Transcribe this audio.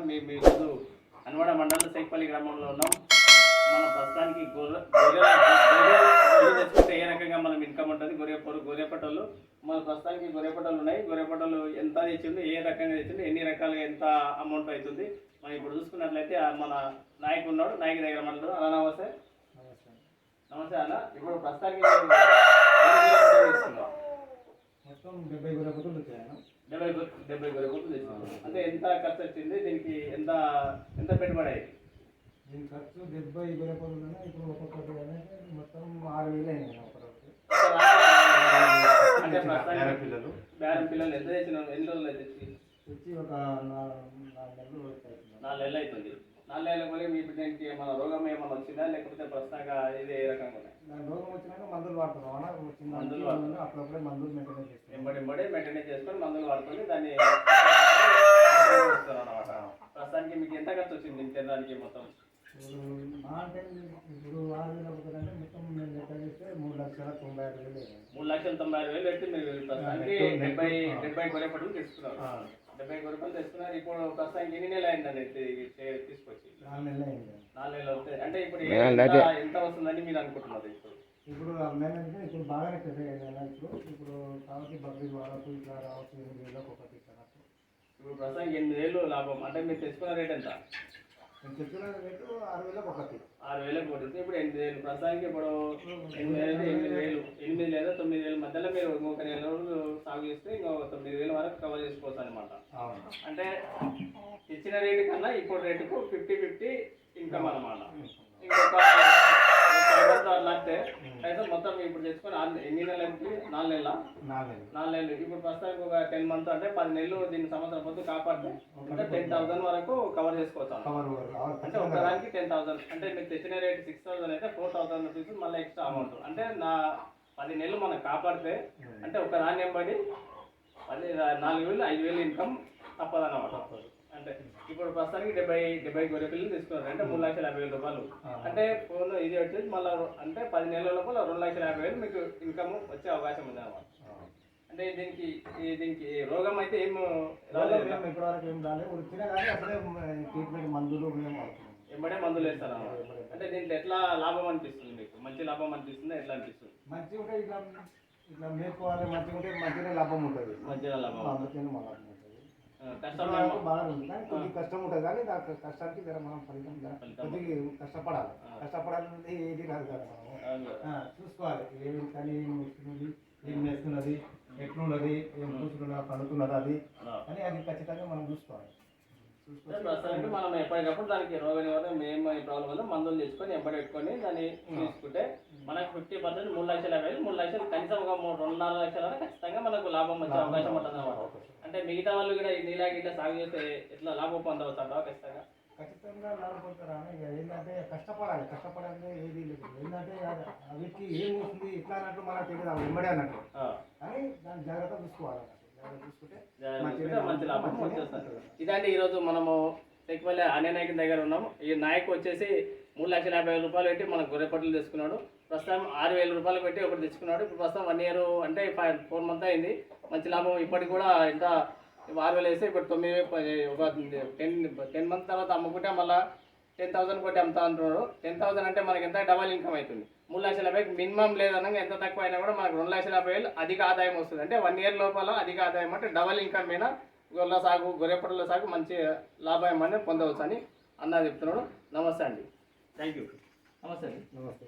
Madam మేము ఈరోజు హన్వాడ మండలం సేక్పల్లి గ్రామంలో ఉన్నాం. మనం ప్రస్తుతానికి గొర్రె తెచ్చుకుంటే ఏ రకంగా మనం ఇన్కమ్ ఉంటుంది? గొర్రె పొరు గొర్రె పట్టలు. మన ప్రస్తుతానికి గొర్రె పట్టలు ఉన్నాయి. గొర్రె పట్టలు ఎంత తెచ్చిండు ఏ రకంగా తెచ్చిండు ఎన్ని రకాలుగా ఎంత అమౌంట్ అవుతుంది? మనం ఇప్పుడు చూసుకున్నట్లయితే మన నాయకు ఉన్నాడు. నాయకు దగ్గర మాట్లాడు అలా నమస్తే. నమస్తే అన్న. ఇప్పుడు ప్రస్తుతానికి మీరు ఎన్ని గొర్రెలు తీసుకున్నారు? మొత్తం డెబ్బై వేల కోట్లు వచ్చాయన్న డెబ్బై గొ- డెబ్బై గొర్రె కొట్లు తెచ్చుకున్నారు అంటే ఎంత ఖర్చు వచ్చింది? దీనికి ఎంత ఎంత పెట్టుబడి అయింది? దీని ఖర్చు డెబ్బై వేల కోట్లు ఉన్నాయి ఇప్పుడు ఒక్కొక్కటి మొత్తం ఆరు వేలు అయినాయి ఒకరోజు అంటే ప్రస్తుతానికి బేరం పిల్లలు. ఎంత తెచ్చిన ఎన్ని రోజులు అయితే తెచ్చి ఒక నా- నాలుగు నెలలు నాలుగు నెలలు అవుతుంది. నాలుగు నెలల కూడా మీ దీనికి ఏమైనా రోగం ఏమైనా వచ్చిందా? లేకపోతే ప్రస్తుతంగా ఇది ఏ రకంగా ఉన్నాయి? రోగం వచ్చినాక మందులు వాడుతున్నాం మందులు మందులు అప్పుడప్పుడే మందులు మెయింటైన్ చేస్తాం. ఎంబడి ఎంబడి మెయింటైన్ చేసుకొని మందులు వాడుకొని దాన్ని అనమాట ప్రస్తుతానికి మీకు ఎంత ఖర్చు వచ్చింది? తినడానికి మొత్తం? మూడు లక్షల తొంభై ఆరు వేలు. పెట్టి మీరు ప్రస్తుతానికి. డెబ్బై. డెబ్బై గొర్రెపట్లు తీసుకున్నారు. డెబ్బై గొర్రెపట్లు తీసుకున్నారు ఇప్పుడు ప్రస్తుతానికి ఎన్ని నెలలు అయిందండి తీసుకొచ్చి నాలుగు నెలలు అయింది. నాలుగు నెలలు అవుతాయి. అంటే ఇప్పుడు నెలలు ఎంత వస్తుందని మీరు అనుకుంటున్నారు ఇప్పుడు? ఇప్పుడు మేమైతే ఇప్పుడు బాగానే పెద్ద అయింది ఇప్పుడు. ఇప్పుడు కాబట్టి బక్రీద్ వాళ్ళకు ఇట్లా రావచ్చు ఎనిమిది వేలకు ఒకటి ఇప్పుడు ప్రస్తుతానికి ఎనిమిది వేలు లాభం. అంటే మీరు తెచ్చుకున్న రేట్ ఎంత? నేను చెప్పిన రేటు ఆరు వేలకు ఒకటి. ఆరు వేలకు కొట్టింది ఇప్పుడు ఎనిమిది వేలు ప్రస్తుతానికి ఇప్పుడు ఎనిమిది వేలు ఎనిమిది వేలు. ఎనిమిది లేదా తొమ్మిది వేలు మధ్యలో మీరు ఇంకొక నెల రోజులు సాగు చేస్తే ఇంకొక తొమ్మిది వేల వరకు కవర్ చేసుకోవచ్చు అనమాట అంటే ఇచ్చిన రేటు కన్నా ఇప్పుడు రేటుకు ఫిఫ్టీ ఫిఫ్టీ ఇన్కమ్ అనమాట ఇంకొక లాస్తే అయితే మొత్తం ఇప్పుడు తెచ్చుకొని ఆరు- ఎన్ని నెలలు అయింది? నాలుగు నెలల? నాలుగు నెలలు. ఇప్పుడు ప్రస్తుతానికి ఒక టెన్ మంత్ అంటే పది నెలలు దీన్ని సంవత్సరం పొద్దు కాపాడితే అంటే టెన్ థౌసండ్ వరకు కవర్ చేసుకోవచ్చు అంటే ఒకదానికి టెన్ థౌసండ్ అంటే మీరు తెచ్చిన రేట్ సిక్స్ థౌసండ్ అయితే ఫోర్ థౌసండ్ రూపీస్ మళ్ళీ ఎక్స్ట్రా అమౌంట్ అంటే నా పది నెలలు మనం కాపాడితే అంటే ఒక దాన్ని ఎంబడి పది నాలుగు వేలు ఐదు వేలు ఇన్కమ్ తప్పదన్నమాట. అంటే ఇప్పుడు ప్రస్తుతానికి డెబ్బై డెబ్బై గొర్రె పిల్లలు తీసుకున్నారు. అంటే మూడు లక్షల యాభై వేల రూపాయలు. అంటే ఫోన్ ఇది వచ్చేసి మళ్ళీ అంటే పది నెలల లోపల రెండు లక్షల యాభై వేలు మీకు ఇన్కమ్ వచ్చే అవకాశం ఉంది అన్నమాట. అంటే దీనికి దీనికి రోగం అయితే ఏం రాలేదు మేము ఇప్పటి వరకు ఏం రాలేదు. వచ్చినా కానీ అప్పుడే ట్రీట్మెంట్ మందులు ఎంబడే మందులు వేస్తారు? అంటే దీంట్లో ఎట్లా లాభం అనిపిస్తుంది మీకు? మంచి లాభం అనిపిస్తుందా? ఎట్లా అనిపిస్తుంది? మంచిగా ఉంటే ఇట్లా ఇట్లా మేపుకోవాలి. మంచిగా ఉంటే మంచిగా లాభం ఉంటుంది మంచిగా లాభం అందుకని లాభం ఉంటుంది ఆ, కష్టం కష్టం ఏమో- బాగా ఉంది. కానీ కొద్దిగా కష్టం ఉంటుంది కానీ దాని కష్టానికి జర మనం ఫలితం. కొద్దిగా కష్టపడాలి. ఆ. కష్టపడాలంటే ఏది రాదు కదా మనం. చూసుకోవాలి. ఏమి కానీ ఏం వస్తున్నది ఏం వేస్తున్నది ఎట్లున్నది ఏం చూసుకున్నది పండుతున్నది అది. అని అది ఖచ్చితంగా మనం చూసుకోవాలి. ప్రస్తుతానికి మనం ఎప్పటికప్పుడు దానికి రోగ నివారణ ఏం ప్రాబ్లం వల్ల మందులు తెచ్చుకొని ఎంబడి పెట్టుకొని దాన్ని తీసుకుంటే మనకు ఫిఫ్టీ పర్సెంట్ మూడు లక్షల యాభై మూడు లక్షలు కనీసం ఒక మూడు రెండు నాలుగు లక్షల ఖచ్చితంగా మనకు లాభం వచ్చే అవకాశం ఉంటుంది. అన్నమాట అంటే మిగతా వాళ్ళు కూడా నీలా ఇట్లా సాగు చేస్తే ఎట్లా లాభం పొందవచ్చు అంటావా ఖచ్చితంగా? ఖచ్చితంగా లాభపడతారా అని ఇక ఏంటంటే కష్టపడాలి. కష్టపడాలంటే ఏది లేదు. ఏంటంటే వీటికి ఏం వస్తుంది ఎట్లా అన్నట్టు మనకు తెలియదు. వెంబడే అన్నట్టు. కానీ దాన్ని జాగ్రత్త చూసుకోవాలి మంచి లాభం ఇదంటే ఈరోజు మనము తెక్కువల్లి అనే నాయకుని దగ్గర ఉన్నాము. ఈ నాయకు వచ్చేసి మూడు లక్షల యాభై వేల రూపాయలు పెట్టి మన గొర్రె పట్టులు తెచ్చుకున్నాడు. ప్రస్తుతం ఆరు వేల రూపాయలు పెట్టి ఒకటి తెచ్చుకున్నాడు. ఇప్పుడు ప్రస్తుతం వన్ ఇయర్ అంటే ఫైవ్ ఫోర్ మంత్ అయింది. మంచి లాభం ఇప్పటికి కూడా ఇంత ఆరు వేలు వేస్తే ఇప్పుడు తొమ్మిది ఒక టెన్ టెన్ మంత్ తర్వాత అమ్ముకుంటే మళ్ళీ టెన్ థౌసండ్ కొట్టి అమ్ముతా అంటున్నారు టెన్ థౌసండ్ అంటే మనకి ఎంత? డబల్ ఇన్కమ్ అవుతుంది. మూడు లక్షల యాభై మినిమం లేదనగా ఎంత తక్కువ అయినా కూడా మనకు రెండు లక్షల యాభై వేలు అధిక ఆదాయం వస్తుంది. అంటే వన్ ఇయర్ లోపల అధిక ఆదాయం అంటే డబల్ ఇన్కమ్ మీద గొర్రెల సాగు గొర్రెపట్ల సాగు మంచి లాభం అనేది పొందవచ్చు అని అన్న చెప్తున్నాడు. నమస్తే అండి. థ్యాంక్ యూ నమస్తే అండి. నమస్తే.